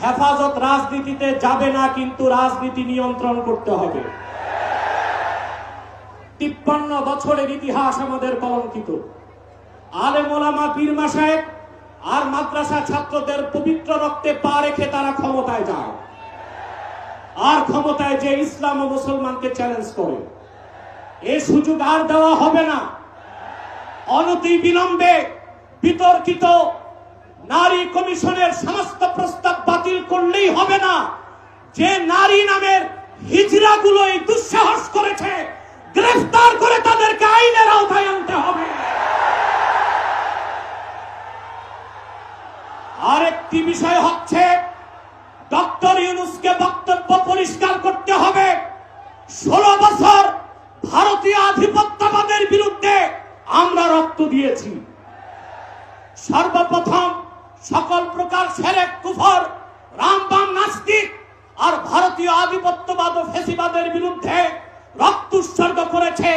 হেফাজত রাজনীতিতে যাবে না, কিন্তু রাজনীতি নিয়ন্ত্রণ করতে হবে। তিপ্পান্ন বছরের ইতিহাস আমাদের কলঙ্কিত। আলে মোলামা পীর মাসায়েব আর মাদ্রাসা ছাত্রদের পবিত্র রক্তে পা রেখে তারা ক্ষমতায় যায়। আর ক্ষমতায় যে ইসলাম ও মুসলমানকে চ্যালেঞ্জ করে। এ সুযোগ আর দেওয়া হবে না। অনতি বিলম্বে বিতর্কিত নারী কমিশনের সমস্ত প্রস্তাব বাতিল করলেই হবে না। যে নারী নামের হিজড়াগুলো এই দুঃসাহস করেছে, গ্রেফতার করে তাদেরকে আইনের আওতায় আনতে হবে। আরেকটি বিষয় হচ্ছে, ডক্টর ইউনুসকে বক্তব্য পরিষ্কার করতে হবে। ষোলো বছর ভারতীয় আধিপত্যবাদের বিরুদ্ধে আমরা রক্ত দিয়েছি। সর্বপ্রথম সকল প্রকার সেরেক কুফর রামবাম নাস্তিক আর ভারতীয় আধিপত্যবাদ ও ফেসিবাদের বিরুদ্ধে রক্ত উৎসর্গ করেছে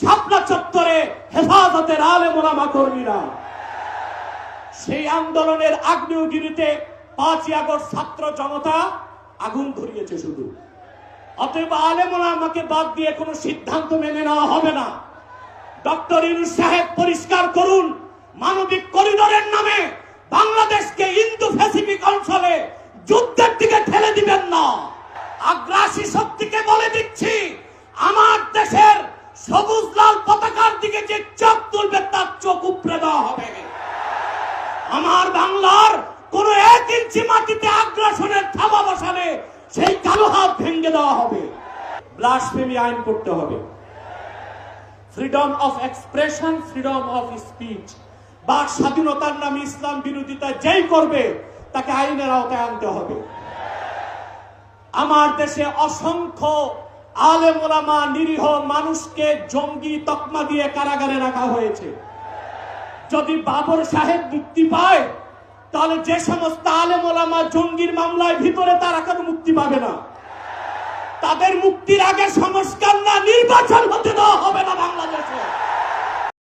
শাপলা চত্বরে হেফাজতের আলে মোলামা কর্মীরা। সেই আন্দোলনের আগ্নেয়গিরিতে পাঁচই আগস্ট ছাত্র জনতা আগুন ধরিয়েছে শুধু। অতএব আলেমরা আমাকে বাদ দিয়ে কোনো সিদ্ধান্ত মেনে নেওয়া হবে না। ডক্টর ইউনুস সাহেব, পরিষ্কার করুন, মানবিক করিডোরের নামে বাংলাদেশকে ইন্দো প্যাসিফিক অঞ্চলে যুদ্ধের দিকে ঠেলে দিবেন না। আগ্রাসী শক্তিকে বলে দিচ্ছি, আমার দেশের সবুজ লাল পতাকার দিকে যে চোখ তুলবে, তার চোখ উপড়ে দেওয়া হবে। আমার বাংলার কোন এক ইঞ্চি মাটিতে আগ্রাসনের থাবা বসালে সেই কালো হাত ভেঙে দেওয়া হবে। ব্লাসফেমি আইন করতে হবে। Freedom of expression freedom of speech বাক স্বাধীনতার নামে ইসলাম বিরোধিতা যেই করবে তাকে আইনের আওতায় আনতে হবে। আমার দেশে অসংখ্য আলেম নিরীহ মানুষকে জঙ্গি তকমা দিয়ে কারাগারে রাখা হয়েছে। যদি বাবর সাহেব মুক্তি পায়, তাহলে যে সমস্ত আলেম জঙ্গির মামলায় ভিতরে তারা কেন মুক্তি পাবে না? তাদের মুক্তির আগে সংস্কার না, নির্বাচন হতে দেওয়া হবে না বাংলাদেশে।